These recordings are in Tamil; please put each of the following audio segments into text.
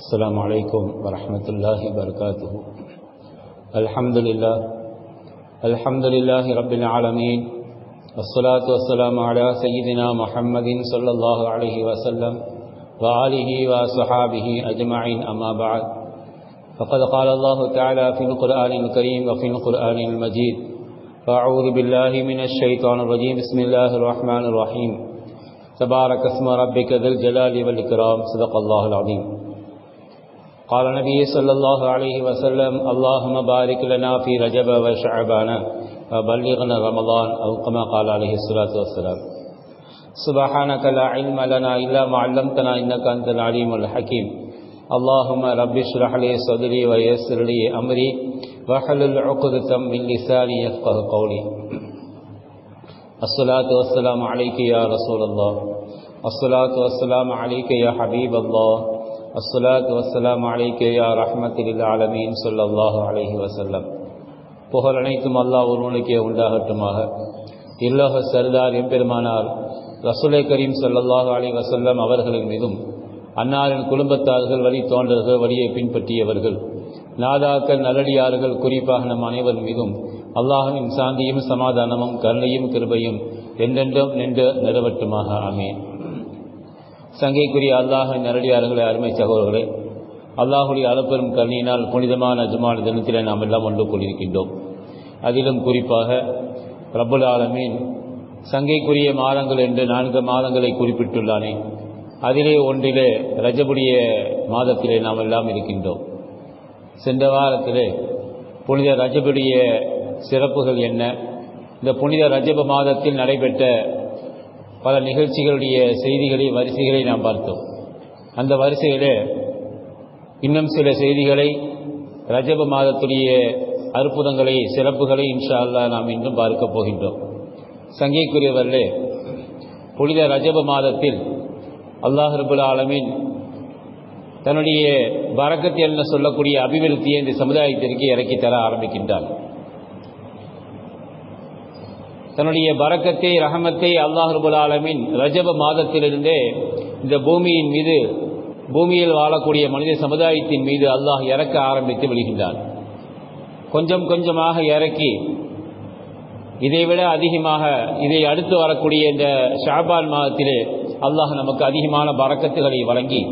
السلام علیکم ورحمۃ اللہ وبرکاتہ۔ الحمد للہ الحمد للہ رب العالمین۔ الصلاۃ والسلام علی سیدنا محمد صلی اللہ علیہ وسلم وآلہ وصحابہ اجمعین اما بعد۔ فقد قال اللہ تعالی فی القرآن الکریم وفی القرآن المجید۔ فاعوذ باللہ من الشیطان الرجیم۔ بسم اللہ الرحمن الرحیم۔ تبارک اسم ربک ذو الجلال والاکرام۔ صدق اللہ العظیم۔ قال النبي صلى الله عليه وسلم، اللهم بارك لنا في رجب وشعبان وبلغنا رمضان أو كما قال عليه الصلاة والسلام. سبحانك لا علم لنا إلا ما علمتنا إنك أنت العليم الحكيم. اللهم رب اشرح لي صدري ويسر لي أمري واحلل عقدة من لساني يفقه قولي. الصلاة والسلام عليك يا رسول الله. الصلاة والسلام عليك يا حبيب الله. அஸ்ஸலாத் வசலாம் அலைக்கேயா ரஹமத்தில் ஆலமீன் சொல்லாஹு அலஹி வசல்லம் புகழ் அனைத்தும் அல்லாஹ் ஒருவனுக்கே உண்டாகட்டுமாக. இல்லோக சர்தார் எம்பெருமானார் ரசுலை கரீம் சல்லாஹு அலி வசல்லம் அவர்களின் மீதும் அன்னாரின் குடும்பத்தார்கள் வழி தோன்றர்கள் வழியை பின்பற்றியவர்கள் நாதாக்கள் நல்லடியார்கள் குறிப்பாக நம் அனைவர் மீதும் அல்லாஹின் சாந்தியும் சமாதானமும் கருணையும் கிருபையும் என்றென்றும் நின்று நிறவட்டுமாக. ஆமேன். சங்கைக்குரிய அல்லாஹ் நேரடியார்களே அருமை சகோதரர்களே அல்லாஹுடைய அளப்பெரும் கருணையினால் புனிதமான அஜமான தினத்தில் நாம் எல்லாம் ஒன்று கொண்டிருக்கின்றோம் அதிலும் குறிப்பாக ரபுல் ஆலமீன் சங்கைக்குரிய மாதங்கள் என்று நான்கு மாதங்களை குறிப்பிட்டுள்ளானே அதிலே ஒன்றிலே ரஜபுடைய மாதத்திலே நாம் எல்லாம் இருக்கின்றோம். சென்ற வாரத்திலே புனித ரஜபுடைய சிறப்புகள் என்ன? இந்த புனித ரஜப மாதத்தில் நடைபெற்ற பல நிகழ்ச்சிகளுடைய செய்திகளை வரிசைகளை நாம் பார்த்தோம். அந்த வரிசையில் இன்னும் சில செய்திகளை ரஜப மாதத்துடைய அற்புதங்களை சிறப்புகளை இன்ஷா அல்லா நாம் இன்றும் பார்க்க போகின்றோம். சங்கைக்குரியவர்களே புனித ரஜப மாதத்தில் அல்லாஹ் ரபுல் ஆலமின் தன்னுடைய வரக்கத்தை என்ன சொல்லக்கூடிய அபிவிருத்தியை இந்த சமுதாயத்திற்கு இறக்கி தர ஆரம்பிக்கின்றார் தன்னுடைய பறக்கத்தை ரஹமத்தை அல்லாஹர்புல் ஆலமின் ரஜப மாதத்திலிருந்தே இந்த பூமியின் மீது பூமியில் வாழக்கூடிய மனித சமுதாயத்தின் மீது அல்லாஹ் இறக்க ஆரம்பித்து விடுகின்றான். கொஞ்சம் கொஞ்சமாக இறக்கி இதைவிட அதிகமாக இதை அடுத்து வரக்கூடிய இந்த ஷாபான் மாதத்திலே அல்லாஹ் நமக்கு அதிகமான பறக்கத்துகளை வழங்கி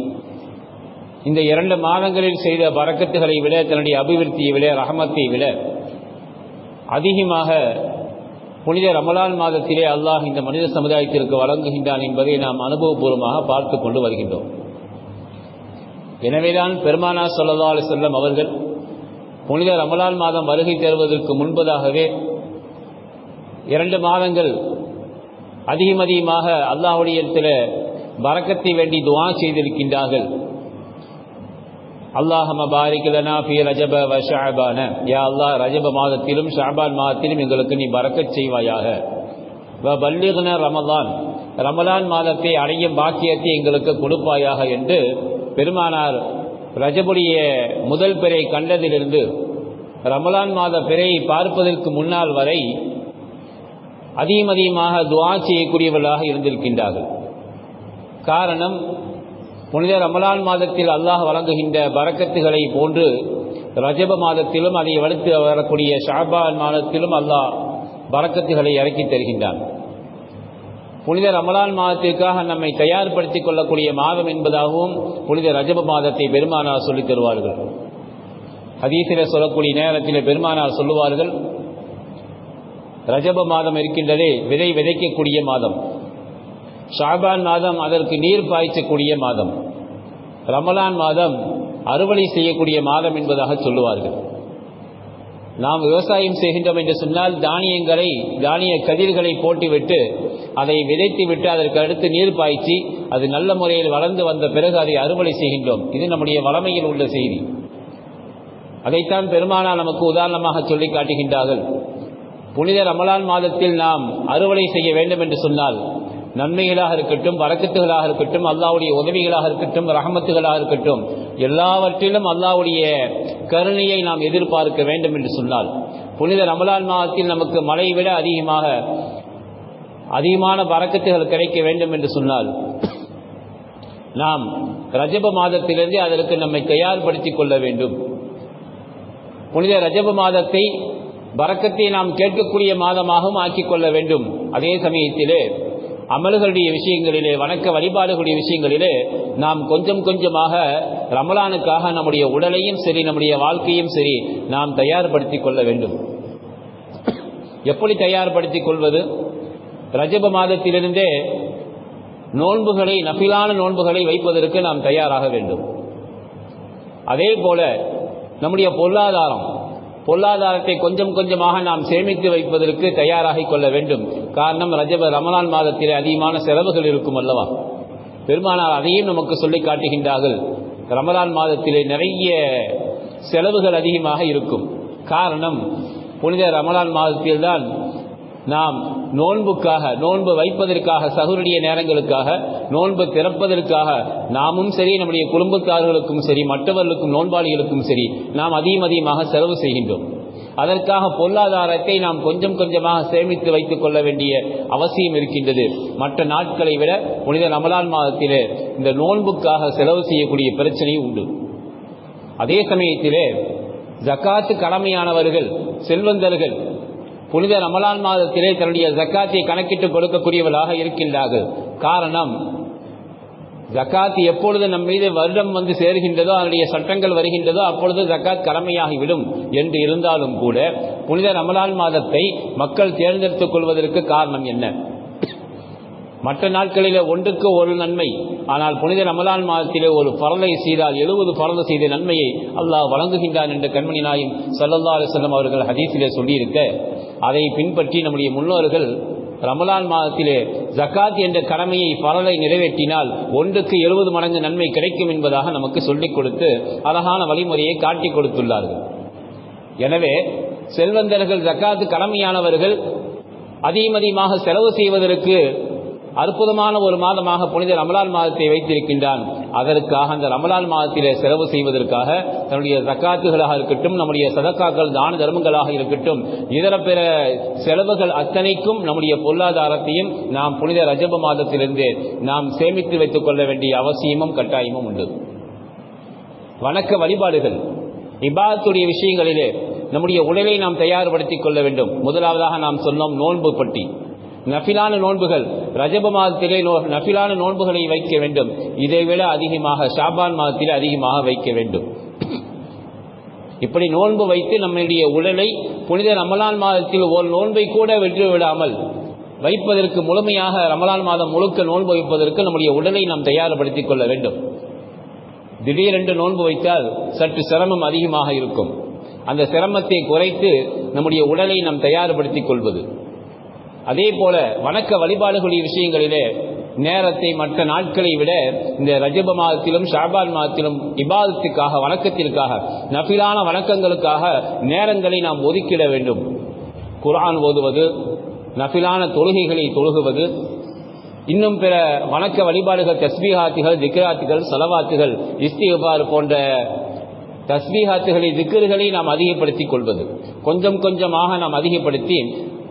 இந்த இரண்டு மாதங்களில் செய்த பறக்கத்துகளை விட தன்னுடைய அபிவிருத்தியை விட ரஹமத்தை விட அதிகமாக புனித ரமலான் மாதத்திலே அல்லாஹ் இந்த மனித சமுதாயத்திற்கு வழங்குகின்றான் என்பதை நாம் அனுபவபூர்வமாக பார்த்து கொண்டு வருகின்றோம். எனவேதான் பெருமானா சொல்லல்லா அலி செல்லம் அவர்கள் புனித ரமலான் மாதம் வருகை தருவதற்கு முன்பதாகவே இரண்டு மாதங்கள் அதிகம் அதிகமாக அல்லாஹுடைய வரக்கத்தை வேண்டி துவா செய்திருக்கின்றார்கள். அல்லாஹம பாரிக்கலனா பி ரஜப வ ஷாபான யா அல்லாஹ் ரஜப மாதத்திலும் ஷாபான் மாதத்திலும் எங்களுக்கு நீ பறக்கச் செய்வாயாக. வ பல்லிகன ரமலான். ரமலான் மாதத்தை அடையும் பாக்கியத்தை எங்களுக்கு கொடுப்பாயாக என்று பெருமானார் ரஜபுடைய முதல் பிறை கண்டதிலிருந்து ரமலான் மாத பிறையை பார்ப்பதற்கு முன்னால் வரை அதிகம் அதிகமாக துவா செய்யக்கூடியவர்களாக இருந்திருக்கின்றார்கள். காரணம் புனித ரமலான் மாதத்தில் அல்லாஹ் வழங்குகின்ற பறக்கத்துகளை போன்று ரஜப மாதத்திலும் அதை வளர்த்து வரக்கூடிய ஷாபான் மாதத்திலும் அல்லாஹ் பறக்கத்துகளை இறக்கி தருகின்றான். புனித ரமலான் மாதத்திற்காக நம்மை தயார்படுத்திக் கொள்ளக்கூடிய மாதம் என்பதாகவும் புனித ரஜப மாதத்தை பெருமானார் சொல்லித் தருவார்கள். ஹதீசில சொல்லக்கூடிய நேரத்தில் பெருமானார் சொல்லுவார்கள் ரஜப மாதம் இருக்கின்றதே விதை விதைக்கக்கூடிய மாதம். ஷாபான் மாதம் அதற்கு நீர் பாய்ச்சக்கூடிய மாதம். ரமலான் மாதம் அறுவடை செய்யக்கூடிய மாதம் என்பதாக சொல்லுவார்கள். நாம் விவசாயம் செய்கின்றோம் என்று சொன்னால் தானியங்களை தானிய கதிர்களை போட்டுவிட்டு அதை விதைத்து விட்டு அதற்கு அடுத்து நீர் பாய்ச்சி அது நல்ல முறையில் வளர்ந்து வந்த பிறகு அதை அறுவடை செய்கின்றோம். இது நம்முடைய வளமையில் உள்ள செய்தி. அதைத்தான் பெருமானா நமக்கு உதாரணமாக சொல்லி காட்டுகின்றார்கள். புனித ரமலான் மாதத்தில் நாம் அறுவடை செய்ய வேண்டும் என்று சொன்னால் நன்மைகளாக இருக்கட்டும் வரக்கத்துகளாக இருக்கட்டும் அல்லாவுடைய உதவிகளாக இருக்கட்டும் ரஹமத்துகளாக இருக்கட்டும் எல்லாவற்றிலும் அல்லாவுடைய கருணையை நாம் எதிர்பார்க்க வேண்டும் என்று சொன்னால் புனித ரமலான் மாதத்தில் நமக்கு மழையை விட அதிகமாக அதிகமான வரக்கத்துகள் கிடைக்க வேண்டும் என்று சொன்னால் நாம் ரஜப மாதத்திலிருந்து அதற்கு நம்மை தயார்படுத்திக் கொள்ள வேண்டும். புனித ரஜப மாதத்தை வரக்கத்தை நாம் கேட்கக்கூடிய மாதமாகவும் ஆக்கிக் கொள்ள வேண்டும். அதே சமயத்திலே அமல்களுடைய விஷயங்களிலே வணக்க வழிபாடுகளுடைய விஷயங்களிலே நாம் கொஞ்சம் கொஞ்சமாக ரமலானுக்காக நம்முடைய உடலையும் சரி நம்முடைய வாழ்க்கையும் சரி நாம் தயார்படுத்திக் கொள்ள வேண்டும். எப்படி தயார்படுத்திக் கொள்வது? ரஜப மாதத்திலிருந்தே நோன்புகளை நபிலான நோன்புகளை வைப்பதற்கு நாம் தயாராக வேண்டும். அதே போல நம்முடைய பொருளாதாரம் பொருளாதாரத்தை கொஞ்சம் கொஞ்சமாக நாம் சேமித்து வைப்பதற்கு தயாராகி கொள்ள வேண்டும். காரணம் ரஜப ரமலான் மாதத்தில் அதிகமான செலவுகள் இருக்கும் அல்லவா? பெருமானார் அதையும் நமக்கு சொல்லி காட்டுகின்றார்கள். ரமலான் மாதத்திலே நிறைய செலவுகள் அதிகமாக இருக்கும். காரணம் புனித ரமலான் மாதத்தில்தான் நாம் நோன்புக்காக நோன்பு வைப்பதற்காக சகுருடைய நேரங்களுக்காக நோன்பு திறப்பதற்காக நாமும் சரி நம்முடைய குடும்பத்தார்களுக்கும் சரி மற்றவர்களுக்கும் நோன்பாளிகளுக்கும் சரி நாம் அதிகம் அதிகமாக செலவு செய்கின்றோம். அதற்காக பொருளாதாரத்தை நாம் கொஞ்சம் கொஞ்சமாக சேமித்து வைத்துக் கொள்ள வேண்டிய அவசியம் இருக்கின்றது. மற்ற நாட்களை விட புனித ரமலான் மாதத்திலே இந்த நோன்புக்காக செலவு செய்யக்கூடிய பிரச்சனையும் உண்டு. அதே சமயத்திலே ஜக்காத்து கடமையானவர்கள் செல்வந்தர்கள் புனித ரமலான் மாதத்திலே தன்னுடைய ஜக்காத்தை கணக்கிட்டு கொடுக்கக்கூடியவர்களாக இருக்கின்றார்கள். காரணம் ஜக்காத் எப்பொழுது நம் மீது வருடம் வந்து சேருகின்றதோ அதனுடைய சட்டங்கள் வருகின்றதோ அப்பொழுது ஜக்காத் கடமையாகிவிடும் என்று இருந்தாலும் கூட புனித ரமலான் மாதத்தை மக்கள் தேர்ந்தெடுத்துக் கொள்வதற்கு காரணம் என்ன? மற்ற நாட்களில் ஒன்றுக்கு ஒரு நன்மை ஆனால் புனித ரமலான் மாதத்திலே ஒரு பரலை செய்தால் எழுபது பரலை செய்த நன்மையை அல்லாஹ் வழங்குகின்றான் என்று கண்மணி நாயும் சல்லல்லா அலிசல்லம் அவர்கள் ஹதீஸிலே சொல்லியிருக்க அதை பின்பற்றி நம்முடைய முன்னோர்கள் ரமலான் மாதத்திலே ஜக்காத் என்ற கடமையை பரலை நிறைவேற்றினால் ஒன்றுக்கு எழுபது மடங்கு நன்மை கிடைக்கும் என்பதாக நமக்கு சொல்லிக் கொடுத்து அழகான வழிமுறையை காட்டிக் கொடுத்துள்ளார்கள். எனவே செல்வந்தர்கள் ஜக்காத்து கடமையானவர்கள் அதிகமதிகமாக செலவு செய்வதற்கு அற்புதமான ஒரு மாதமாக புனித ரமலான் மாதத்தை வைத்திருக்கின்றான். அதற்காக அந்த ரமலான் மாதத்திலே செலவு செய்வதற்காக தன்னுடைய தக்காத்துகளாக இருக்கட்டும் நம்முடைய சதக்காக்கள் தான தர்மங்களாக இருக்கட்டும் இதர பிற செலவுகள் அத்தனைக்கும் நம்முடைய பொருளாதாரத்தையும் நாம் புனித ரஜப மாதத்திலிருந்து நாம் சேமித்து வைத்துக் கொள்ள வேண்டிய அவசியமும் கட்டாயமும் உண்டு. வணக்க வழிபாடுகள். இபாதத்துடைய விஷயங்களிலே நம்முடைய உடலை நாம் தயார்படுத்திக் கொள்ள வேண்டும். முதலாவதாக நாம் சொன்னோம் நோன்பு பட்டி. நஃபிலான நோன்புகள். ரஜப மாதத்திலே நஃபிலான நோன்புகளை வைக்க வேண்டும். இதை விட அதிகமாக ஷாபான் மாதத்திலே அதிகமாக வைக்க வேண்டும். இப்படி நோன்பு வைத்து நம்முடைய உடலை புனித ரமலான் மாதத்தில் ஒரு நோன்பை கூட வெற்றி விடாமல் வைப்பதற்கு முழுமையாக ரமலான் மாதம் முழுக்க நோன்பு வைப்பதற்கு நம்முடைய உடலை நாம் தயார்படுத்திக் கொள்ள வேண்டும். திடீரென்று நோன்பு வைத்தால் சற்று சிரமம் அதிகமாக இருக்கும். அந்த சிரமத்தை குறைத்து நம்முடைய உடலை நாம் தயார்படுத்திக் கொள்வது. அதே போல வணக்க வழிபாடுகளுடைய விஷயங்களிலே நேரத்தை மற்ற நாட்களை விட இந்த ரஜப மாதத்திலும் ஷாபான் மாதத்திலும் இபாதத்துக்காக வணக்கத்திற்காக நபிலான வணக்கங்களுக்காக நேரங்களை நாம் ஒதுக்கிட வேண்டும். குரான் ஓதுவது நபிலான தொழுகைகளை தொழுகுவது இன்னும் பிற வணக்க வழிபாடுகள் தஸ்பீஹாத்துகள் திக்ராத்துகள் சலவாத்துகள் இஸ்திபார் போன்ற தஸ்பீஹாத்துகளை திக்கர்களை நாம் அதிகப்படுத்திக் கொள்வது. கொஞ்சம் கொஞ்சமாக நாம் அதிகப்படுத்தி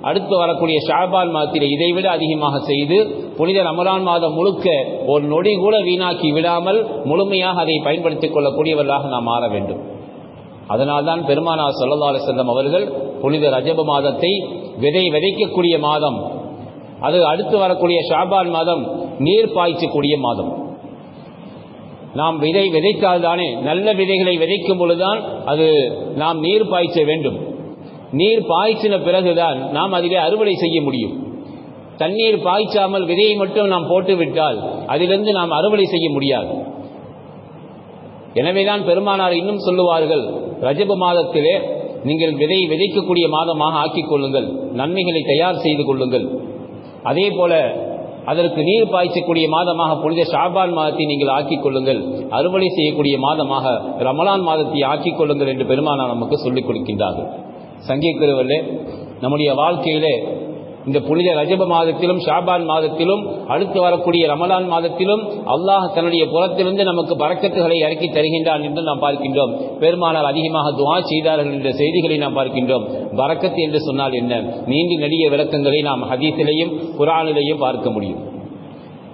அடுத்து வரக்கூடிய ஷாபான் மாதத்தில் இதைவிட அதிகமாக செய்து புனித ரமலான் மாதம் முழுக்க ஒரு நொடி கூட வீணாக்கி விடாமல் முழுமையாக அதை பயன்படுத்திக் கொள்ளக்கூடியவர்களாக நாம் மாற வேண்டும். அதனால்தான் பெருமானார் சல்லா செல்லம் அவர்கள் புனித ரஜப மாதத்தை விதை விதைக்கக்கூடிய மாதம் அது அடுத்து வரக்கூடிய ஷாபான் மாதம் நீர் பாய்ச்சக்கூடிய மாதம். நாம் விதை விதைத்தால்தானே நல்ல விதைகளை விதைக்கும் பொழுதுதான் அது நாம் நீர் பாய்ச்ச வேண்டும். நீர் பாய்ச்சின பிறகுதான் நாம் அதிலே அறுவடை செய்ய முடியும். தண்ணீர் பாய்ச்சாமல் விதையை மட்டும் நாம் போட்டுவிட்டால் அதிலிருந்து நாம் அறுவடை செய்ய முடியாது. எனவேதான் பெருமானார் இன்னும் சொல்லுவார்கள் ரஜப மாதத்திலே நீங்கள் விதை விதைக்கக்கூடிய மாதமாக ஆக்கிக் கொள்ளுங்கள் நன்மைகளை தயார் செய்து கொள்ளுங்கள். அதே போல அதற்கு நீர் பாய்ச்சக்கூடிய மாதமாக புனித ஷாபான் மாதத்தை நீங்கள் ஆக்கிக் கொள்ளுங்கள் அறுவடை செய்யக்கூடிய மாதமாக ரமலான் மாதத்தை ஆக்கிக் கொள்ளுங்கள் என்று பெருமானார் நமக்கு சொல்லிக் கொடுக்கின்றார்கள். சங்கிக்கிறவர்களே நம்முடைய வாழ்க்கையிலே இந்த புனித ரஜப மாதத்திலும் ஷாபான் மாதத்திலும் அடுத்து வரக்கூடிய ரமலான் மாதத்திலும் அல்லாஹ் தன்னுடைய புறத்திலிருந்து நமக்கு பறக்கத்துகளை இறக்கி தருகின்றான் என்று நாம் பார்க்கின்றோம். பெருமானால் அதிகமாக துவா செய்தார்கள் என்ற செய்திகளை நாம் பார்க்கின்றோம். பறக்கத்து என்று சொன்னால் என்ன? நீண்டி நெடிய விளக்கங்களை நாம் ஹதீஸிலையும் குரானிலையும் பார்க்க முடியும்.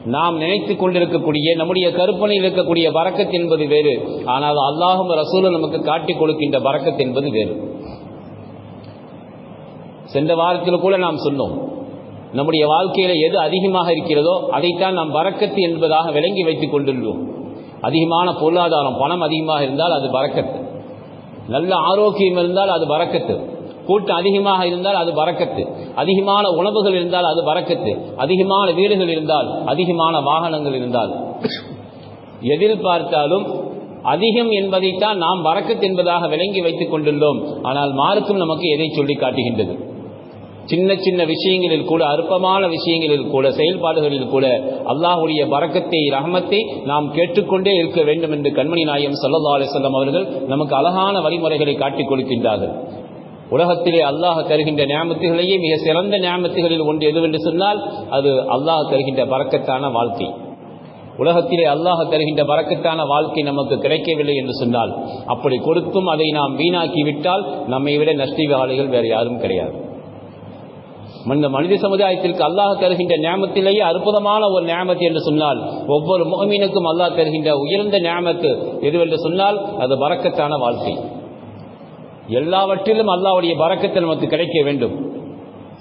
நாம் நினைத்து கொண்டிருக்கக்கூடிய நம்முடைய கருப்பனையில் இருக்கக்கூடிய பறக்கத் என்பது வேறு. ஆனால் அல்லாஹும் ரசூலும் நமக்கு காட்டிக் கொடுக்கின்ற பறக்கத் என்பது வேறு. சென்ற வாரத்தில் கூட நாம் சொன்னோம். நம்முடைய வாழ்க்கையில் எது அதிகமாக இருக்கிறதோ அதைத்தான் நாம் பறக்கத்து என்பதாக விளங்கி வைத்துக் கொண்டுள்ளோம். அதிகமான பொருளாதாரம் பணம் அதிகமாக இருந்தால் அது பறக்கத்து நல்ல ஆரோக்கியம் இருந்தால் அது பறக்கத்து கூட்டம் அதிகமாக இருந்தால் அது பறக்கத்து அதிகமான உணவுகள் இருந்தால் அது பறக்கத்து அதிகமான வீடுகள் இருந்தால் அதிகமான வாகனங்கள் இருந்தால். எதிர்பார்த்தாலும் அதிகம் என்பதைத்தான் நாம் வரக்கத்து என்பதாக விளங்கி வைத்துக் கொண்டுள்ளோம். ஆனால் மார்க்கும் நமக்கு எதை சொல்லி காட்டுகின்றது? சின்ன சின்ன விஷயங்களில் கூட அற்பமான விஷயங்களில் கூட செயல்பாடுகளில் கூட அல்லாஹுடைய பறக்கத்தை ரஹமத்தை நாம் கேட்டுக்கொண்டே இருக்க வேண்டும் என்று கண்மணி நாயம் சல்லா அலிசல்லாம் அவர்கள் நமக்கு அழகான வழிமுறைகளை காட்டிக் கொடுக்கின்றார்கள். உலகத்திலே அல்லாஹ் தருகின்ற நியாமத்துகளையே மிக சிறந்த நியாமத்துகளில் ஒன்று எதுவென்று சொன்னால் அது அல்லாஹ் தருகின்ற பறக்கத்தான வாழ்க்கை. உலகத்திலே அல்லாஹ் தருகின்ற பறக்கத்தான வாழ்க்கை நமக்கு கிடைக்கவில்லை என்று சொன்னால் அப்படி கொடுத்தும் அதை நாம் வீணாக்கி விட்டால் நம்மை விட நஷ்டிவாளிகள் வேறு யாரும் கிடையாது. இந்த மனித சமுதாயத்திற்கு அல்லாஹ் தருகின்ற ஞாபகத்திலேயே அற்புதமான ஒரு ஞாபகத்து என்று சொன்னால் ஒவ்வொரு முகமீனுக்கும் அல்லாஹ் தருகின்ற உயர்ந்த ஞாபகத்து எதுவென்று சொன்னால் அது வரக்கத்தான வாழ்க்கை. எல்லாவற்றிலும் அல்லாவுடைய பறக்கத்தை நமக்கு கிடைக்க வேண்டும்.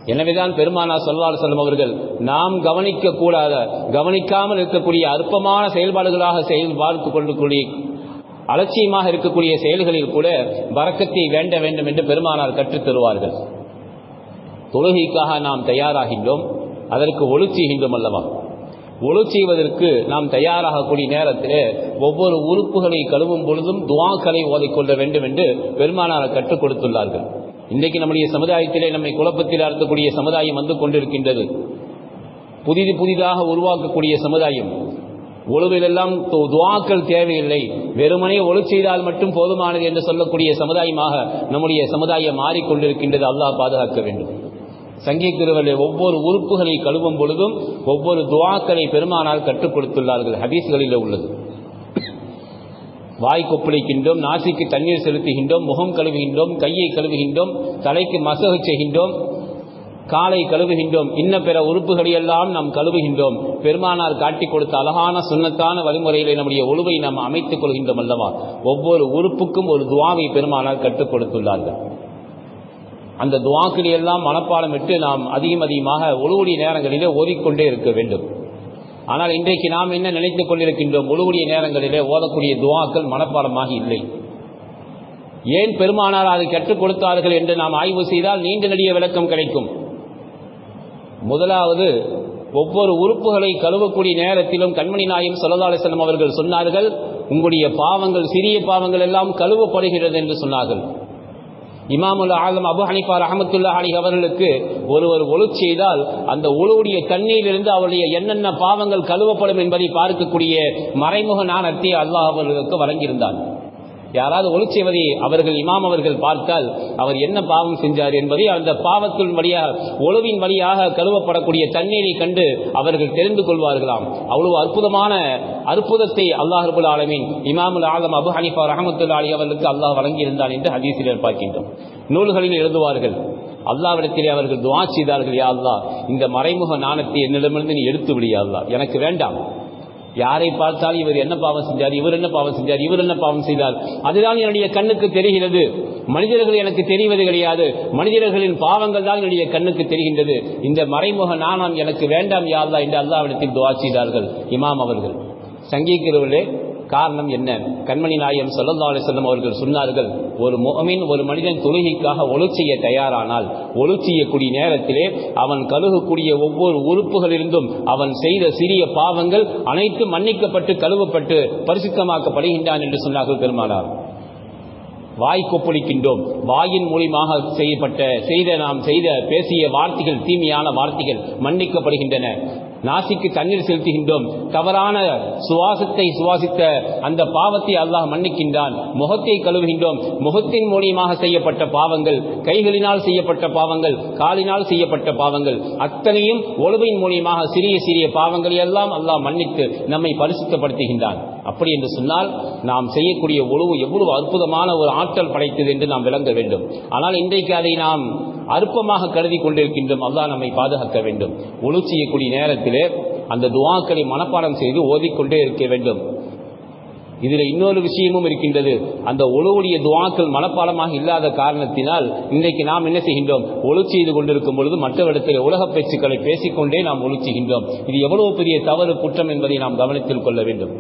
எனவேதான் பெருமானா சொல்லால் செல்லும் அவர்கள் நாம் கவனிக்க கூடாத கவனிக்காமல் இருக்கக்கூடிய அற்பமான செயல்பாடுகளாக செயல் பார்த்து கொள்ளக்கூடிய அலட்சியமாக இருக்கக்கூடிய செயல்களில் கூட பறக்கத்தை வேண்ட வேண்டும் என்று பெருமானார் கற்றுத் தருவார்கள் தொழுகைக்காக நாம் தயாராகின்றோம் அதற்கு ஒளி செய்கின்றோம் அல்லவா? ஒளி செய்வதற்கு நாம் தயாராகக்கூடிய நேரத்திலே ஒவ்வொரு உறுப்புகளை கழுவும் பொழுதும் துவாக்களை ஓதிக்கொள்ள வேண்டும் என்று பெருமானார் கற்றுக் கொடுத்துள்ளார்கள். இன்றைக்கு நம்முடைய சமுதாயத்திலே நம்மை குழப்பத்தில் அறுத்தக்கூடிய சமுதாயம் வந்து கொண்டிருக்கின்றது. புதிது புதிதாக உருவாக்கக்கூடிய சமுதாயம். ஒழுவிலெல்லாம் துவாக்கள் தேவையில்லை. வெறுமனே ஒழு செய்தால் மட்டும் போதுமானது என்று சொல்லக்கூடிய சமுதாயமாக நம்முடைய சமுதாயம் மாறிக்கொண்டிருக்கின்றது. அல்லாஹ் பாதுகாக்க வேண்டும். சங்கீத்திருவலை ஒவ்வொரு உறுப்புகளை கழுவும் பொழுதும் ஒவ்வொரு துவாக்களை பெருமானால் கற்றுக் கொடுத்துள்ளார்கள். ஹதீஸ்களில் உள்ளது. வாய் கொப்பளிக்கின்றோம் நாசிக்கு தண்ணீர் செலுத்துகின்றோம் முகம் கழுவுகின்றோம் கையை கழுவுகின்றோம் தலைக்கு மசகு செய்கின்றோம் காலை கழுவுகின்றோம். இன்ன பிற உறுப்புகளையெல்லாம் நாம் கழுவுகின்றோம். பெருமானார் காட்டிக் கொடுத்த அழகான சுண்ணத்தான வழிமுறைகளை நம்முடைய ஒழுவை நாம் அமைத்துக் கொள்கின்றோம் அல்லவா? ஒவ்வொரு உறுப்புக்கும் ஒரு துவாவை பெருமானார் கற்றுக் கொடுத்துள்ளார்கள். அந்த துவாக்களை எல்லாம் மனப்பாடம் விட்டு நாம் அதிகம் அதிகமாக ஒழுவுடைய நேரங்களிலே ஓதிக்கொண்டே இருக்க வேண்டும். ஆனால் இன்றைக்கு நாம் என்ன நினைத்துக் கொண்டிருக்கின்றோம்? ஒழுவுடைய நேரங்களிலே ஓதக்கூடிய துவாக்கள் மனப்பாடமாக இல்லை. ஏன் பெருமானார் அதை கற்றுக் கொடுத்தார்கள் என்று நாம் ஆய்வு செய்தால் நீண்ட நெடிய விளக்கம் கிடைக்கும். முதலாவது ஒவ்வொரு உறுப்புகளை கழுவக்கூடிய நேரத்திலும் கண்மணி நாயம் சொல்லதாலேசனம் அவர்கள் சொன்னார்கள் உங்களுடைய பாவங்கள் சிறிய பாவங்கள் எல்லாம் கழுவப்படுகிறது என்று சொன்னார்கள். இமாமுல் ஆலம் அபு ஹனிஃபா ரஹமத்துல்லா அலி அவர்களுக்கு ஒருவர் ஒழு செய்தால் அந்த ஒழுவுடைய தண்ணீரிலிருந்து அவருடைய என்னென்ன பாவங்கள் கழுவப்படும் என்பதை பார்க்கக்கூடிய மறைமுக நாணத்தை அல்லாஹ் அவர்களுக்கு வழங்கியிருந்தான். யாராவது ஒளி செய்வதை அவர்கள் இமாம் அவர்கள் பார்த்தால் அவர் என்ன பாவம் செஞ்சார் என்பதை அந்த பாவத்தின் வழியாக ஒழுவின் வழியாக கழுவப்படக்கூடிய தண்ணீரை கண்டு அவர்கள் தெரிந்து கொள்வார்களாம். அவ்வளவு அற்புதமான அற்புதத்தை அல்லாஹர்புல் ஆலமின் இமாமுல் ஆலம் அபு ஹனிஃபா ரஹமத்துல்லா அலி அவர்களுக்கு அல்லாஹ் வழங்கியிருந்தான் என்று ஹதீசில் பார்க்கின்றோம் நூல்களில் எழுதுவார்கள். அல்லாவிடத்திலே அவர்கள் துவா செய்தார்கள் யா அல்லா இந்த மறைமுக நாணத்தை என்னிடமிருந்து நீ எடுத்து விடியா அல்லா எனக்கு வேண்டாம். யாரை பார்த்தால் இவர் என்ன பாவம் செஞ்சார் இவர் என்ன பாவம் செஞ்சார் இவர் என்ன பாவம் செய்தார். அதுதான் என்னுடைய கண்ணுக்கு தெரிகிறது. மனிதர்கள் எனக்கு தெரிவது கிடையாது. மனிதர்களின் பாவங்கள் தான் என்னுடைய கண்ணுக்கு தெரிகின்றது. இந்த மறைமுக நாணம் எனக்கு வேண்டாம் யாழ்லா என்று அல்லாவிடத்தில் துவா செய்தார்கள். இமாம் அவர்கள். சங்கிக்கிறவர்களே காரணம் என்ன? கண்மணி நாயம் சொல்லல்லா அலிசல்லம் அவர்கள் சொன்னார்கள் ஒரு முகமின் ஒரு மனிதன் தொழுகைக்காக ஒழு செய்ய தயாரானால் ஒழு செய்யக்கூடிய நேரத்திலே அவன் கழுகக்கூடிய ஒவ்வொரு உறுப்புகளிலிருந்தும் அவன் செய்த சிறிய பாவங்கள் அனைத்தும் மன்னிக்கப்பட்டு கழுவப்பட்டு பரிசுத்தமாக்கப்படுகின்றான் என்று சொன்னார்கள் பெருமானார். வாய் கொப்பளிக்கின்றோம். வாயின் மூலியமாக செய்யப்பட்ட செய்த நாம் செய்த பேசிய வார்த்தைகள் தீமையான வார்த்தைகள் மன்னிக்கப்படுகின்றன. நாசிக்கு தண்ணீர் செலுத்துகின்றோம். தவறான சுவாசத்தை சுவாசித்த அந்த பாவத்தை அல்லாஹ் மன்னிக்கின்றான். முகத்தை கழுவுகின்றோம். முகத்தின் மூலியமாக செய்யப்பட்ட பாவங்கள் கைகளினால் செய்யப்பட்ட பாவங்கள் காலினால் செய்யப்பட்ட பாவங்கள் அத்தனையும் ஒழுவின் மூலியமாக சிறிய சிறிய பாவங்களை எல்லாம் அல்லாஹ் மன்னித்து நம்மை பரிசுத்தப்படுத்துகின்றான். அப்படி என்று சொன்னால் நாம் செய்யக்கூடிய ஒழுவு எவ்வளவு அற்புதமான ஒரு ஆற்றல் படைத்தது என்று நாம் விளங்க வேண்டும். ஆனால் இன்றைக்கு அதை நாம் அற்பமாக கருதி கொண்டிருக்கின்றோம். அல்லா நம்மை பாதுகாக்க வேண்டும். ஒழு செய்யக்கூடிய நேரத்திலே அந்த துவாக்களை மனப்பாடம் செய்து ஓதிக்கொண்டே இருக்க வேண்டும். இதில் இன்னொரு விஷயமும் இருக்கின்றது. அந்த ஒழுவுடைய துவாக்கள் மனப்பாடமாக இல்லாத காரணத்தினால் இன்றைக்கு நாம் என்ன செய்கின்றோம்? ஒழு செய்து கொண்டிருக்கும் பொழுது மற்றவரிடத்தில் உலக பேச்சுக்களை பேசிக்கொண்டே நாம் ஒழு செய்கின்றோம் இது எவ்வளவு பெரிய தவறு குற்றம் என்பதை நாம் கவனத்தில் கொள்ள வேண்டும்.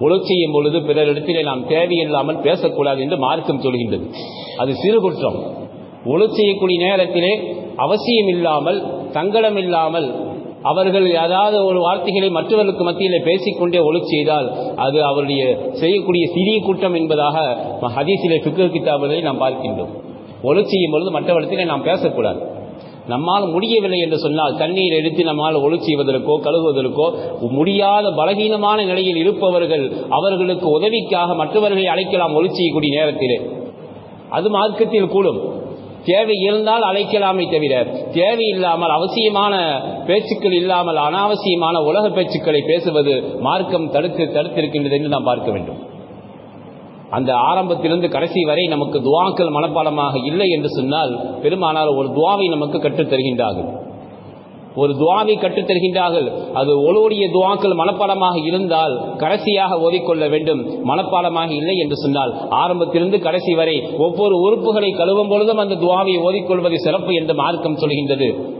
ஒழு செய்யும் பொழுது பிறரிடத்திலே நாம் தேவையில்லாமல் பேசக்கூடாது என்று மார்க்கம் சொல்கின்றது. அது சிறு குற்றம். ஒழு செய்யக்கூடிய நேரத்திலே அவசியம் இல்லாமல் சங்கடம் இல்லாமல் அவர்கள் ஏதாவது ஒரு வார்த்தைகளை மற்றவர்களுக்கு மத்தியில் பேசிக்கொண்டே ஒழு செய்தால் அது அவருடைய செய்யக்கூடிய சிறிய கூட்டம் என்பதாக ஹதீசிலே ஃபிக்கு கிதாபுகளை நாம் பார்க்கின்றோம். ஒழு செய்யும் பொழுது மற்றவரிடத்திலே நாம் பேசக்கூடாது. நம்மால் முடியவில்லை என்று சொன்னால் தண்ணீர் எடுத்து நம்மால் ஒழு செய்வதற்கோ கழுகுவதற்கோ முடியாத பலகீனமான நிலையில் இருப்பவர்கள் அவர்களுக்கு உதவிக்காக மற்றவர்களை அழைக்கலாம் ஒழு செய்யக்கூடிய நேரத்திலே. அது மார்க்கத்தில் கூடும். தேவை இருந்தால் அழைக்கலாமே தவிர தேவையில்லாமல் அவசியமான பேச்சுக்கள் இல்லாமல் அனாவசியமான உலக பேச்சுக்களை பேசுவது மார்க்கம் தடுத்து தடுத்திருக்கின்றது என்று நாம் பார்க்க வேண்டும். அந்த ஆரம்பத்திலிருந்து கடைசி வரை நமக்கு துவாக்கள் மனப்பாடமாக இல்லை என்று சொன்னால் பெருமானால் ஒரு துவாவை நமக்கு கற்றுத் தருகின்றார்கள் ஒரு துவாவை கற்றுத் தருகின்றார்கள். அது ஒழுடைய துவாக்கள் மனப்பாடமாக இருந்தால் கடைசியாக ஓதிக்கொள்ள வேண்டும். மனப்பாடமாக இல்லை என்று சொன்னால் ஆரம்பத்திலிருந்து கடைசி வரை ஒவ்வொரு உறுப்புகளை கழுவும் பொழுதும் அந்த துவாவை ஓதிக்கொள்வது சிறப்பு என்று மார்க்கம் சொல்கின்றது.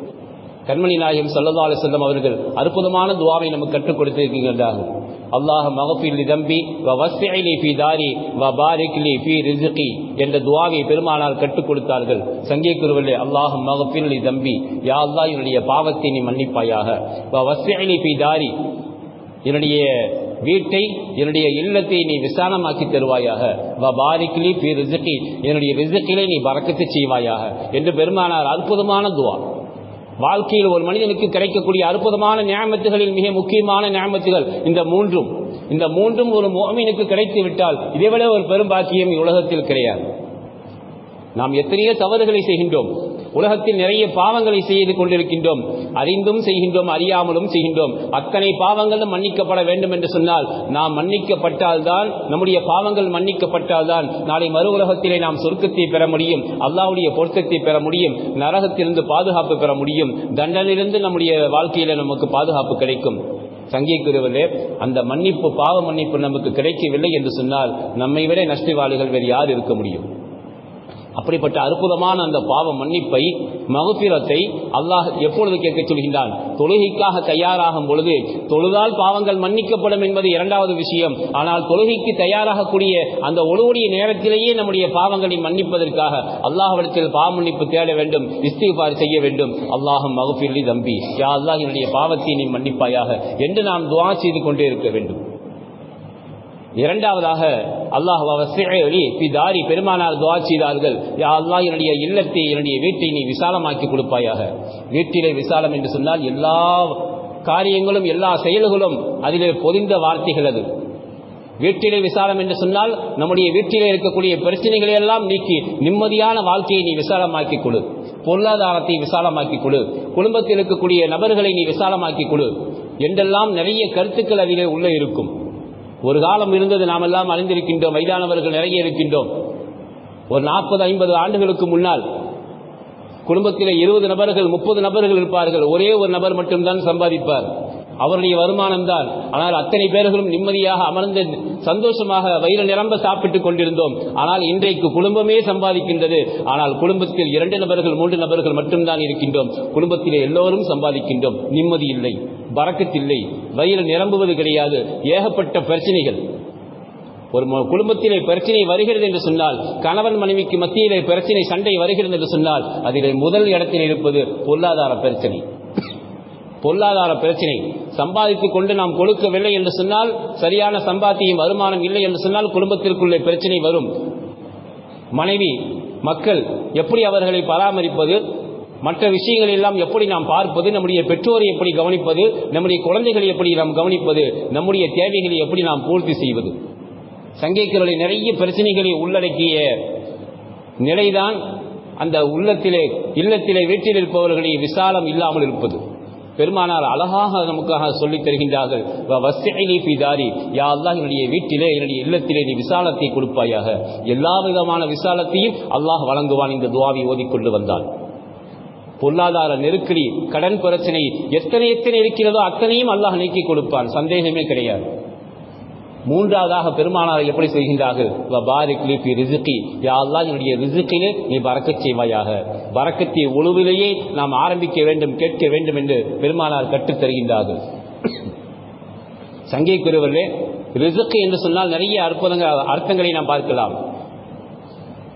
கண்மணி நாயகம் சல்லா அலிசல்லம் அவர்கள் அற்புதமான துவாவை நமக்கு கற்றுக் கொடுத்திருக்கின்றார்கள். அல்லாஹ் மகஃபில் தம்பி வ வஸ்ஸிலி ஃபி தாரி வ பாரிக்லி ஃபி ரிசுகி என்ற துவாவை பெருமானால் கற்றுக் கொடுத்தார்கள். சங்கே குருவிலே அல்லாஹ் மகஃபில் தம்பி யா அல்லா என்னுடைய பாவத்தை நீ மன்னிப்பாயாக. வ வஸ்ஸிலி ஃபி தாரி என்னுடைய வீட்டை என்னுடைய இல்லத்தை நீ விசாலமாக்கி தருவாயாக. வ பாரிக்லி பி ரிஸ்கி என்னுடைய ரிஸ்கிலே நீ பறக்கத்து செய்வாயாக. என்று பெருமானார் அற்புதமான துவா. வாழ்க்கையில் ஒரு மனிதனுக்கு கிடைக்கக்கூடிய அற்புதமான நியாமத்துகளில் மிக முக்கியமான நியாமத்துகள் இந்த மூன்றும். இந்த மூன்றும் ஒரு மோமினுக்கு கிடைத்து விட்டால் இதைவிட ஒரு பெரும் பாக்கியம் உலகத்தில் கிடையாது. நாம் எத்தனையோ தவறுகளை செய்கின்றோம். உலகத்தில் நிறைய பாவங்களை செய்து கொண்டிருக்கின்றோம். அறிந்தும் செய்கின்றோம் அறியாமலும் செய்கின்றோம். அத்தனை பாவங்களும் மன்னிக்கப்பட வேண்டும் என்று சொன்னால் நாம் மன்னிக்கப்பட்டால்தான் நம்முடைய பாவங்கள் மன்னிக்கப்பட்டால்தான் நாளை மறு உலகத்திலே நாம் சொர்க்கத்தை பெற முடியும் அல்லாவுடைய பொருத்தத்தை பெற முடியும் நரகத்திலிருந்து பாதுகாப்பு பெற முடியும் தண்டனிலிருந்து நம்முடைய வாழ்க்கையில நமக்கு பாதுகாப்பு கிடைக்கும். சங்கீக்குருவிலே அந்த மன்னிப்பு பாவ மன்னிப்பு நமக்கு கிடைக்கவில்லை என்று சொன்னால் நம்மை விட நஷ்டவாளிகள் வேறு யார் இருக்க முடியும்? அப்படிப்பட்ட அற்புதமான அந்த பாவ மன்னிப்பை மகுபிரத்தை அல்லாஹ் எப்பொழுது கேட்க சொல்கின்றான்? தொழுகைக்காக தயாராகும் பொழுது தொழுதால் பாவங்கள் மன்னிக்கப்படும் என்பது இரண்டாவது விஷயம். ஆனால் தொழுகைக்கு தயாராகக்கூடிய அந்த ஒழுவுடைய நேரத்திலேயே நம்முடைய பாவங்களை மன்னிப்பதற்காக அல்லாஹ்விடத்தில் பாவ மன்னிப்பு தேட வேண்டும் இஸ்திபார் செய்ய வேண்டும். அல்லாஹும் மகுபிர்லி தம்பி. யா அல்லாஹ் என்னுடைய பாவத்தை நீ மன்னிப்பாயாக. என்று நாம் துவா செய்து கொண்டே இருக்க வேண்டும். இரண்டாவதாக அல்லாஹ் தாரி பெருமானார் துவா செய்தார்கள். யா அல்லாஹ் என்னுடைய இல்லத்தை என்னுடைய வீட்டை நீ விசாலமாக்கி கொடுப்பாயாக. வீட்டிலே விசாலம் என்று சொன்னால் எல்லா காரியங்களும் எல்லா செயல்களும் அதிலே பொதிந்த வார்த்தைகள் அது. வீட்டிலே விசாலம் என்று சொன்னால் நம்முடைய வீட்டிலே இருக்கக்கூடிய பிரச்சனைகளை எல்லாம் நீக்கி நிம்மதியான வாழ்க்கையை நீ விசாலமாக்கி கொடு. பொருளாதாரத்தை விசாலமாக்கி கொடு. குடும்பத்தில் இருக்கக்கூடிய நபர்களை நீ விசாலமாக்கி கொடு. என்றெல்லாம் நிறைய கருத்துக்கள் அதிலே உள்ளே இருக்கும். ஒரு காலம் இருந்தது நாம் எல்லாம் அறிந்திருக்கின்றோம் வயதானவர்கள் நிறைய இருக்கின்றோம். ஒரு நாற்பது ஐம்பது ஆண்டுகளுக்கு முன்னால் குடும்பத்தில் இருபது நபர்கள் முப்பது நபர்கள் இருப்பார்கள். ஒரே ஒரு நபர் மட்டும்தான் சம்பாதிப்பார். அவருடைய வருமானம் தான். ஆனால் அத்தனை பேர்களும் நிம்மதியாக அமர்ந்து சந்தோஷமாக வயிறு நிரம்ப சாப்பிட்டுக் கொண்டிருந்தோம். ஆனால் இன்றைக்கு குடும்பமே சம்பாதிக்கின்றது. ஆனால் குடும்பத்தில் இரண்டு நபர்கள் மூன்று நபர்கள் மட்டும்தான் இருக்கின்றோம். குடும்பத்தில் எல்லோரும் சம்பாதிக்கின்றோம். நிம்மதி இல்லை. பறக்கத்தில்லை. வயிறு நிரம்புவது கிடையாது. ஏகப்பட்ட பிரச்சனைகள். ஒரு குடும்பத்திலே பிரச்சனை வருகிறது என்று சொன்னால் கணவன் மனைவிக்கு மத்தியிலே பிரச்சனை சண்டை வருகிறது என்று சொன்னால் அதிலே முதல் இடத்தில் இருப்பது பொருளாதார பிரச்சனை. பொருளாதார பிரச்சனை. சம்பாதித்துக் கொண்டு நாம் கொடுக்கவில்லை என்று சொன்னால் சரியான சம்பாத்தியம் வருமானம் இல்லை என்று சொன்னால் குடும்பத்திற்குள்ளே பிரச்சனை வரும். மனைவி மக்கள் எப்படி அவர்களை பராமரிப்பது? மற்ற விஷயங்கள் எல்லாம் எப்படி நாம் பார்ப்பது நம்முடைய பெற்றோரை எப்படி கவனிப்பது நம்முடைய குழந்தைகளை எப்படி நாம் கவனிப்பது நம்முடைய தேவைகளை எப்படி நாம் பூர்த்தி செய்வது. சங்கைகளுடைய நிறைய பிரச்சனைகளை உள்ளடக்கிய நிலைதான் அந்த உள்ளத்திலே இல்லத்திலே வீட்டில் இருப்பவர்களை விசாலம் இல்லாமல் இருப்பது. பெருமானார் அழகாக நமக்காக சொல்லித் தருகின்றார்கள் தாரி. யா அல்லாஹ் என்னுடைய வீட்டிலே என்னுடைய இல்லத்திலே நீ விசாலத்தை கொடுப்பாயாக. எல்லா விதமான விசாலத்தையும் அல்லாஹ் வழங்குவான் இந்த துவாவை ஓதிக்கொண்டு வந்தால் பொருளாதார நெருக்கடி கடன் பிரச்சனை எத்தனை எத்தனை இருக்கிறதோ அத்தனையும் அல்லாஹ் நீக்கி கொடுப்பான். சந்தேகமே கிடையாது. மூன்றாவதாக பெருமானார் எப்படி செய்கின்றார்கள்? பாரிக்லி பி ரிசுக்கி யா அல்லாஹ் என்னுடைய ரிசுக்கிலே நீ பறக்க செய்வாயாக. பறக்கத்தை ஒழுவிலேயே நாம் ஆரம்பிக்க வேண்டும் கேட்க வேண்டும் என்று பெருமானார் கற்றுத் தருகின்றார்கள். சங்கைக்குரியவர்களே ரிசுக்கு என்று சொன்னால் நிறைய அற்புதங்கள் அர்த்தங்களை நாம் பார்க்கலாம்.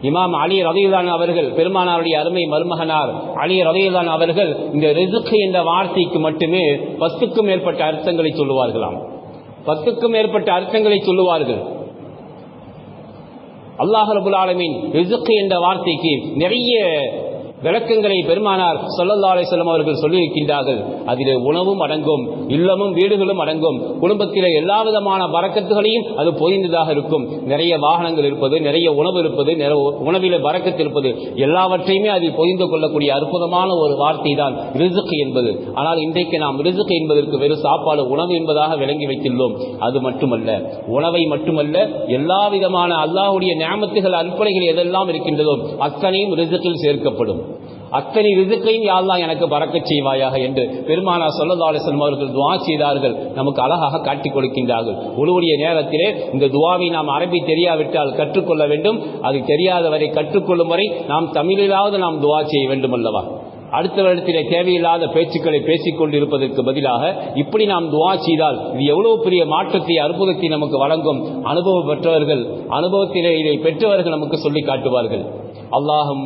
இமாம் அலி ரதையுதான் அவர்கள் பெருமானாருடைய அருமை மருமகனார் அலி ரதையுதான் அவர்கள் இந்த ரிசுக்கு என்ற வார்த்தைக்கு மட்டுமே பத்துக்கும் மேற்பட்ட அர்த்தங்களை சொல்லுவார்களாம். பத்துக்கும் மேற்பட்ட அர்த்தங்களை சொல்லுவார்கள். அல்லாஹ் ரபுல் ஆலமின் ரிசுக்கு என்ற வார்த்தைக்கு நிறைய விளக்கங்களை பெருமானார் சொல்லல்லா அலிஸ்லாம் அவர்கள் சொல்லியிருக்கின்றார்கள். அதிலே உணவும் அடங்கும் இல்லமும் வீடுகளும் அடங்கும். குடும்பத்திலே எல்லா விதமான வரக்கத்துகளையும் அது பொதிந்ததாக இருக்கும். நிறைய வாகனங்கள் இருப்பது நிறைய உணவு இருப்பது உணவிலே வரக்கத்து இருப்பது எல்லாவற்றையுமே அதில் பொதிந்து கொள்ளக்கூடிய அற்புதமான ஒரு வார்த்தை தான் ரிசுக்கு என்பது. ஆனால் இன்றைக்கு நாம் ரிசுக்கு என்பதற்கு வெறும் சாப்பாடு உணவு என்பதாக விளங்கி வைத்துள்ளோம். அது மட்டுமல்ல உணவை மட்டுமல்ல எல்லா விதமான அல்லாஹுடைய ஞாபகத்துகள் அற்படைகள் எதெல்லாம் இருக்கின்றதோ அத்தனையும் ரிசுக்கில் சேர்க்கப்படும். அத்தனை ரிசுக்கையும் யாழ்லாம் எனக்கு பறக்க செய்வாயாக என்று பெருமானா சொல்லதாலேசன் அவர்கள் துவா செய்தார்கள். நமக்கு அழகாக காட்டிக் கொடுக்கின்றார்கள். உழுவுடைய நேரத்திலே இந்த துவாவை நாம் அரபி தெரியாவிட்டால் கற்றுக்கொள்ள வேண்டும். அது தெரியாதவரை கற்றுக்கொள்ளும் வரை நாம் தமிழிலாவது நாம் துவா செய்ய வேண்டும் அல்லவா அடுத்தவரிடத்திலே தேவையில்லாத பேச்சுக்களை பேசிக்கொண்டிருப்பதற்கு பதிலாக இப்படி நாம் துவா செய்தால் இது எவ்வளவு பெரிய மாற்றத்தை அற்புதத்தை நமக்கு வழங்கும் அனுபவம் பெற்றவர்கள் அனுபவத்திலே இதை பெற்றவர்கள் நமக்கு சொல்லி காட்டுவார்கள். அல்லாஹும்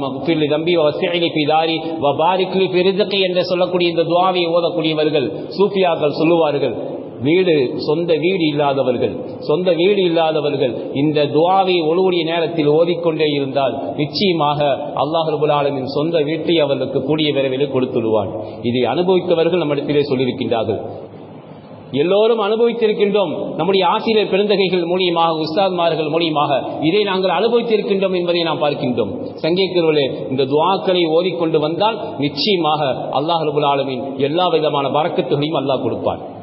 தம்பி வசைலி பிதாரி வபாரிக்லி பெரிதக்கை என்று சொல்லக்கூடிய இந்த துவாவை ஓதக்கூடியவர்கள் சூஃபியாக்கள் சொல்லுவார்கள் வீடு சொந்த வீடு இல்லாதவர்கள் சொந்த வீடு இல்லாதவர்கள் இந்த துவாவை ஒழுவுடைய நேரத்தில் ஓதிக்கொண்டே இருந்தால் நிச்சயமாக அல்லாஹ் சொந்த வீட்டை அவர்களுக்கு கூடிய விரைவில் கொடுத்துடுவான். இதை அனுபவித்தவர்கள் நம்மிடத்திலே சொல்லியிருக்கின்றார்கள். எல்லோரும் அனுபவித்திருக்கின்றோம். நம்முடைய ஆசிரியர் பெருந்தகைகள் மூலியமாக உஸ்தாத்மார்கள் மூலியமாக இதை நாங்கள் அனுபவித்திருக்கின்றோம் என்பதை நாம் பார்க்கின்றோம். சங்கீக்கர்களே இந்த துவாக்களை ஓதிக்கொண்டு வந்தால் நிச்சயமாக அல்லாஹ் ரபுல் ஆலமின் எல்லா விதமான வரக்கத்துகளையும் அல்லாஹ் கொடுப்பான்.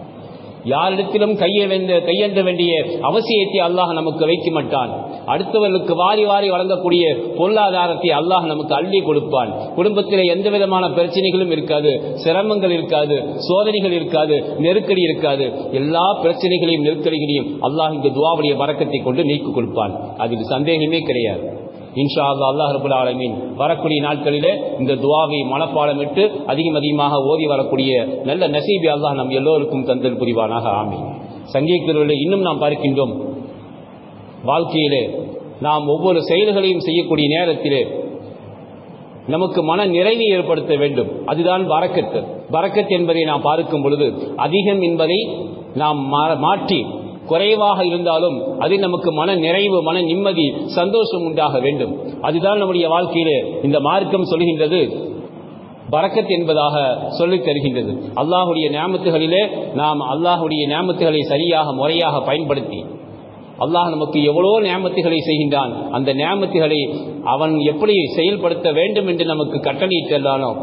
யாரிடத்திலும் கையெழுந்த வேண்ட வேண்டிய அவசியத்தை அல்லாஹ் நமக்கு வைக்க மாட்டான். அடுத்தவர்களுக்கு வாரி வாரி வழங்கக்கூடிய பொருளாதாரத்தை அல்லாஹ் நமக்கு அள்ளி கொடுப்பான். குடும்பத்தில் எந்த விதமான பிரச்சனைகளும் இருக்காது. சிரமங்கள் இருக்காது. சோதனைகள் இருக்காது. நெருக்கடி இருக்காது. எல்லா பிரச்சனைகளையும் நெருக்கடிகளையும் அல்லாஹ் இந்த துவாவுடைய வரக்கத்தை கொண்டு நீக்கி கொடுப்பான். அதில் சந்தேகமே கிடையாது. இன்ஷா அல்லா அல்லாஹ் ரபுல் ஆலமீன். வரக்கூடிய நாட்களிலே இந்த துவாவை மனப்பாடமிட்டு அதிகம் அதிகமாக ஓதி வரக்கூடிய நல்ல நசீபி அல்லாஹ் நம் எல்லோருக்கும் தந்தல் புரிவானாக. ஆமீன். சங்கீதத்தில் இன்னும் நாம் பார்க்கின்றோம். வாழ்க்கையிலே நாம் ஒவ்வொரு செயல்களையும் செய்யக்கூடிய நேரத்திலே நமக்கு மன நிறைவை ஏற்படுத்த வேண்டும். அதுதான் வரக்கத்து. வரக்கத் என்பதை நாம் பார்க்கும் பொழுது அதிகம் என்பதை நாம் மாற்றி குறைவாக இருந்தாலும் அதில் நமக்கு மன நிறைவு மன நிம்மதி சந்தோஷம் உண்டாக வேண்டும். அதுதான் நம்முடைய வாழ்க்கையிலே இந்த மார்க்கம் சொல்கின்றது. பறக்கத் என்பதாக சொல்லித் தருகின்றது. அல்லாஹுடைய நியமத்துகளிலே நாம் அல்லாஹுடைய நியமத்துகளை சரியாக முறையாக பயன்படுத்தி அல்லாஹ் நமக்கு எவ்வளோ நியமத்துகளை செய்கின்றான் அந்த நியமத்துகளை அவன் எப்படி செயல்படுத்த வேண்டும் என்று நமக்கு கட்டளையிட்டானோ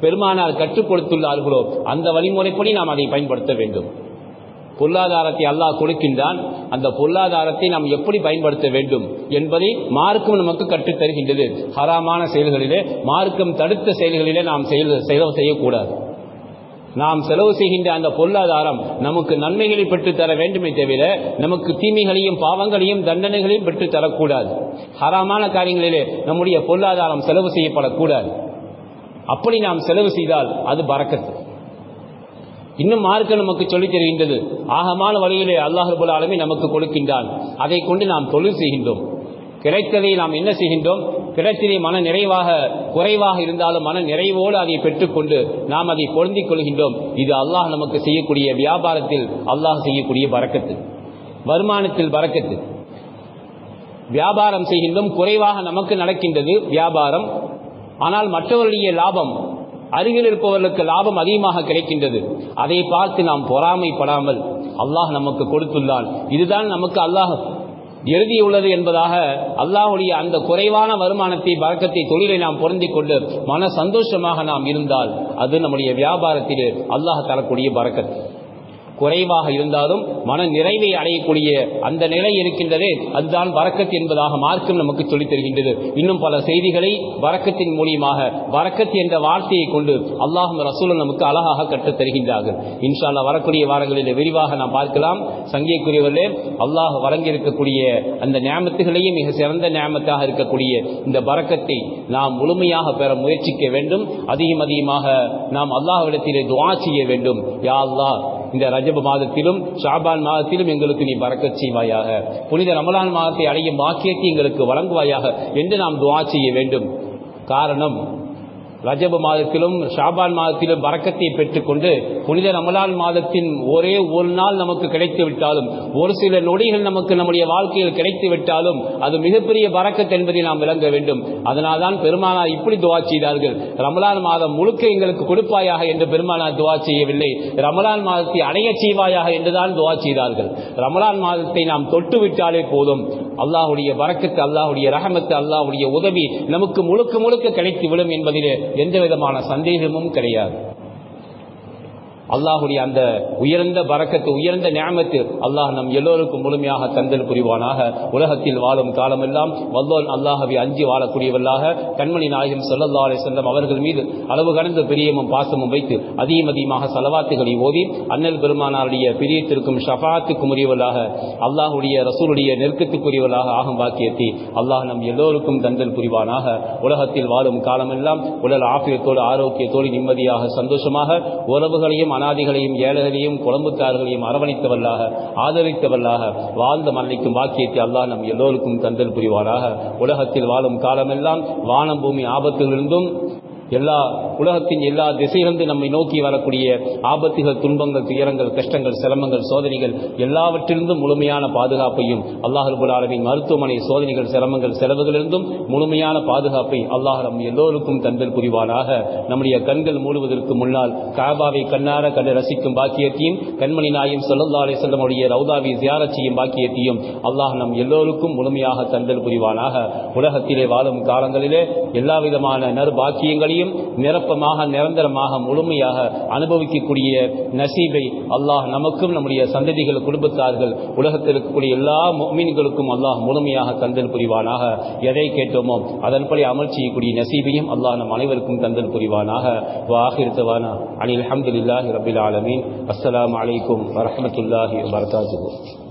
பெருமானார் கற்றுக் கொடுத்துள்ளார்களோ அந்த வழிமுறைப்படி நாம் அதை பயன்படுத்த வேண்டும். பொருளாதாரத்தை அல்லாஹ் கொடுக்கின்றான். அந்த பொருளாதாரத்தை நாம் எப்படி பயன்படுத்த வேண்டும் என்பதை மார்க்கம் நமக்கு கற்றுத் தருகின்றது. ஹராமான செயல்களிலே மார்க்கம் தடுத்த செயல்களிலே நாம் செயல் செலவு செய்யக்கூடாது. நாம் செலவு செய்கின்ற அந்த பொருளாதாரம் நமக்கு நன்மைகளை பெற்றுத் தர வேண்டுமே தவிர நமக்கு தீமைகளையும் பாவங்களையும் தண்டனைகளையும் பெற்றுத் தரக்கூடாது. ஹராமான காரியங்களிலே நம்முடைய பொருளாதாரம் செலவு செய்யப்படக்கூடாது. அப்படி நாம் செலவு செய்தால் அது பறக்கத்து. இன்னும் மார்க்க நமக்கு சொல்லித் தருகின்றது. ஆகமான வழியிலே அல்லாஹுபுல் ஆலமே நமக்கு கொடுக்கின்றான். அதை கொண்டு நாம் தொழில் செய்கின்றோம். கிடைத்ததை நாம் என்ன செய்கின்றோம்? கிடைத்ததை மன நிறைவாக குறைவாக இருந்தாலும் மன நிறைவோடு அதை பெற்றுக்கொண்டு நாம் அதை பொருந்திக் கொள்கின்றோம். இது அல்லாஹ் நமக்கு செய்யக்கூடிய வியாபாரத்தில் அல்லாஹ் செய்யக்கூடிய பறக்கத்து. வருமானத்தில் பறக்கத்து. வியாபாரம் செய்கின்றோம். குறைவாக நமக்கு நடக்கின்றது வியாபாரம். ஆனால் மற்றவருடைய லாபம் அருகில் இருப்பவர்களுக்கு லாபம் அதிகமாக கிடைக்கின்றது. அதை பார்த்து நாம் பொறாமைப்படாமல் அல்லாஹ் நமக்கு கொடுத்துள்ளான். இதுதான் நமக்கு அல்லாஹ் எழுதியுள்ளது என்பதாக அல்லாஹுடைய அந்த குறைவான வருமானத்தை பழக்கத்தை தொழிலை நாம் பொருந்திக் கொண்டு மன சந்தோஷமாக நாம் இருந்தால் அது நம்முடைய வியாபாரத்திலே அல்லாஹ் தரக்கூடிய பறக்கத்து குறைவாக இருந்தாலும் மன நிறைவை அடையக்கூடிய அந்த நிலை இருக்கின்றதே அதுதான் வரக்கத் என்பதாக மார்க்கம் நமக்கு சொல்லித் தருகின்றது. இன்னும் பல செய்திகளை வரக்கத்தின் மூலியமாக வரக்கத் என்ற வார்த்தையை கொண்டு அல்லாஹும் ரசூலும் நமக்கு அழகாக கற்றுத் தருகின்றார்கள். இன்ஷால்லா வரக்கூடிய வாரங்களில் விரிவாக நாம் பார்க்கலாம். சங்கியக்குரியவர்களே அல்லாஹ் வழங்கியிருக்கக்கூடிய அந்த நியமத்துகளையும் மிக சிறந்த ஞாபகத்தாக இருக்கக்கூடிய இந்த வரக்கத்தை நாம் முழுமையாக பெற முயற்சிக்க வேண்டும். அதிகம் அதிகமாக நாம் அல்லாஹ்விடத்திலே துவா செய்ய வேண்டும். யா அல்லாஹ் இந்த ரஜப மாதத்திலும் ஷாபான் மாதத்திலும் எங்களுக்கு நீ பறக்க செய்வாயாக. புனித ரமலான் மாதத்தை அடையும் வாக்கியத்தை எங்களுக்கு வழங்குவாயாக என்று நாம் துவா செய்ய வேண்டும். காரணம் ரஜப மாதத்திலும் ஷாபான் மாதத்திலும் வரக்கத்தை பெற்றுக்கொண்டு புனித ரமலான் மாதத்தின் ஒரே ஒரு நாள் நமக்கு கிடைத்து விட்டாலும் ஒரு சில நொடிகள் நமக்கு நம்முடைய வாழ்க்கையில் கிடைத்து விட்டாலும் அது மிகப்பெரிய வரக்கத் என்பதை நாம் விளங்க வேண்டும். அதனால்தான் பெருமானார் இப்படி துவா செய்தார்கள். ரமலான் மாதம் முழுக்க எங்களுக்கு கொடுப்பாயாக என்று பெருமானார் துவா செய்யவில்லை. ரமலான் மாதத்தை அடைய செய்வாயாக என்றுதான் துவா செய்தார்கள். ரமலான் மாதத்தை நாம் தொட்டு விட்டாலே போதும். அல்லாஹுடைய வரக்கத்து அல்லாஹுடைய ரகமத்து அல்லாஹுடைய உதவி நமக்கு முழுக்க முழுக்க கிடைத்து விடும் என்பதிலே எந்த விதமான சந்தேகமும் கிடையாது. அல்லாஹுடைய அந்த உயர்ந்த பறக்கத்து உயர்ந்த ஞாபகத்து அல்லாஹ் நம் எல்லோருக்கும் முழுமையாக தந்தல் புரிவானாக. உலகத்தில் வாழும் காலமெல்லாம் வல்லோன் அல்லாஹவை அஞ்சி வாழக்கூடியவர்களாக கண்மணி நாயகம் சொல்லல்லா அலை செல்லம் அவர்கள் மீது அளவு கடந்த பிரியமும் பாசமும் வைத்து அதிகம் அதிகமாக செலவாத்துகளை ஓதி அண்ணல் பெருமானாருடைய பிரியத்திற்கும் ஷஃபாத்துக்கும் உரியவர்களாக அல்லாஹுடைய ரசூலுடைய நெருக்கத்துக்குரியவர்களாக ஆகும் வாக்கியத்தை அல்லாஹ் நம் எல்லோருக்கும் தந்தல் புரிவானாக. உலகத்தில் வாழும் காலமெல்லாம் உடல் ஆபியத்தோடு ஆரோக்கியத்தோடு நிம்மதியாக சந்தோஷமாக உறவுகளையும் அனாதிகளையும் ஏழைகளையும் குழம்புத்தார்களையும் அரவணைத்தவர்களாக ஆதரித்தவர்களாக வாழ்ந்த மரணிக்கும் வாக்கியத்தை அல்லாஹ் நம் எல்லோருக்கும் தந்தல் புரிவாராக. உலகத்தில் வாழும் காலமெல்லாம் வானம் பூமி ஆபத்திலிருந்தும் எல்லா உலகத்தின் எல்லா திசையிலிருந்து நம்மை நோக்கி வரக்கூடிய ஆபத்துகள் துன்பங்கள் துயரங்கள் கஷ்டங்கள் சிரமங்கள் சோதனைகள் எல்லாவற்றிலிருந்தும் முழுமையான பாதுகாப்பையும் அல்லாஹ் ரபுல் ஆலமின் மருத்துவமனை சோதனைகள் சிரமங்கள் செலவுகளிலிருந்தும் முழுமையான பாதுகாப்பை அல்லாஹ் நம் எல்லோருக்கும் தந்தல் புரிவானாக. நம்முடைய கண்கள் மூடுவதற்கு முன்னால் காபாவை கண்ணார கண்டு ரசிக்கும் பாக்கியத்தையும் கண்மணி நாயும் சொல்லல்லா அலை செல்லமுடைய ரவுதாவை ஜியாரச் பாக்கியத்தையும் அல்லாஹ் நம் எல்லோருக்கும் முழுமையாக தந்தல் புரிவானாக. உலகத்திலே வாழும் காலங்களிலே எல்லா விதமான நற்பாக்கியங்களையும் அனைத்தையும் நிரப்பமாக நிரந்தரமாக முழுமையாக அனுபவிக்கக்கூடிய நசீபை அல்லாஹ் நமக்கும் நம்முடைய சந்ததிகள் குடும்பத்தார்கள் உலகத்தில் இருக்கக்கூடிய எல்லா மீன்களுக்கும் அல்லாஹ் முழுமையாக தந்தல் புரிவானாக. எதை கேட்டோமோ அதன்படி அமல் செய்யக்கூடிய நசீபையும் அல்லாஹ் நம் அனைவருக்கும் தந்தல் புரிவானாக. வாஹிர்த்தவானா அனில் அஹமதுல்லாஹி ரபில் ஆலமீன். அஸ்லாம் வலைக்கம் வரமத்துல்லாஹி வபரகாத்துஹு.